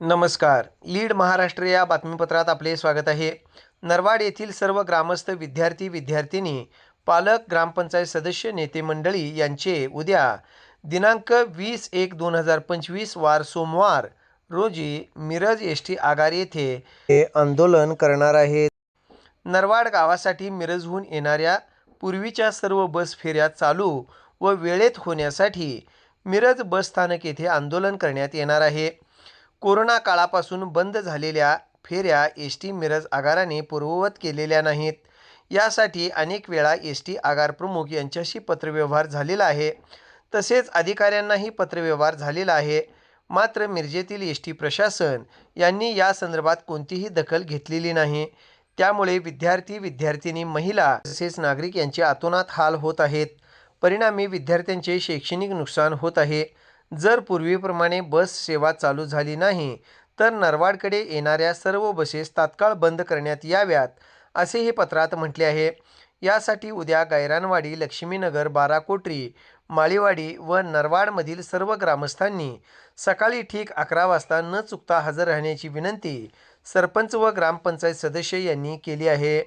नमस्कार. लीड महाराष्ट्र या बातमीपत्रात आपले स्वागत आहे. नरवाड येथील सर्व ग्रामस्थ विद्यार्थी विद्यार्थिनी पालक ग्रामपंचायत सदस्य नेते मंडळी यांचे उद्या दिनांक वीस एक दोन हजार पंचवीस वार सोमवार रोजी मिरज एस टी आगार येथे हे आंदोलन करणार आहेत नरवाड गावासाठी मिरजहून येणाऱ्या पूर्वीच्या सर्व बस फेऱ्या चालू व वेळेत होण्यासाठी मिरज बस स्थानक येथे आंदोलन करण्यात येणार आहे. कोरोना काळापासून बंद झालेल्या फेऱ्या एस टी मिरज आगाराने पूर्ववत केलेल्या नाहीत. यासाठी अनेक वेळा एस टी आगार प्रमुख यांच्याशी पत्रव्यवहार झालेला आहे. तसेच अधिकाऱ्यांनाही पत्रव्यवहार झालेला आहे. मात्र मिरजेतील एस टी प्रशासन यांनी या संदर्भात कोणतीही दखल घेतलेली नाही. त्यामुळे विद्यार्थी विद्यार्थिनी महिला तसेच नागरिक यांचे आतोनात हाल होत आहेत. परिणामी विद्यार्थ्यांचे शैक्षणिक नुकसान होत आहे. जर पूर्वीप्रमाणे बस सेवा चालू झाली नाही तर नरवाडकडे येणाऱ्या सर्व बसेस तात्काळ बंद करण्यात याव्यात असे हे पत्रात म्हटले आहे. यासाठी उद्या गायरानवाडी लक्ष्मीनगर बाराकोटरी माळीवाडी व नरवाडमधील सर्व ग्रामस्थांनी सकाळी ठीक अकरा वाजता न चुकता हजर राहण्याची विनंती सरपंच व ग्रामपंचायत सदस्य यांनी केली आहे.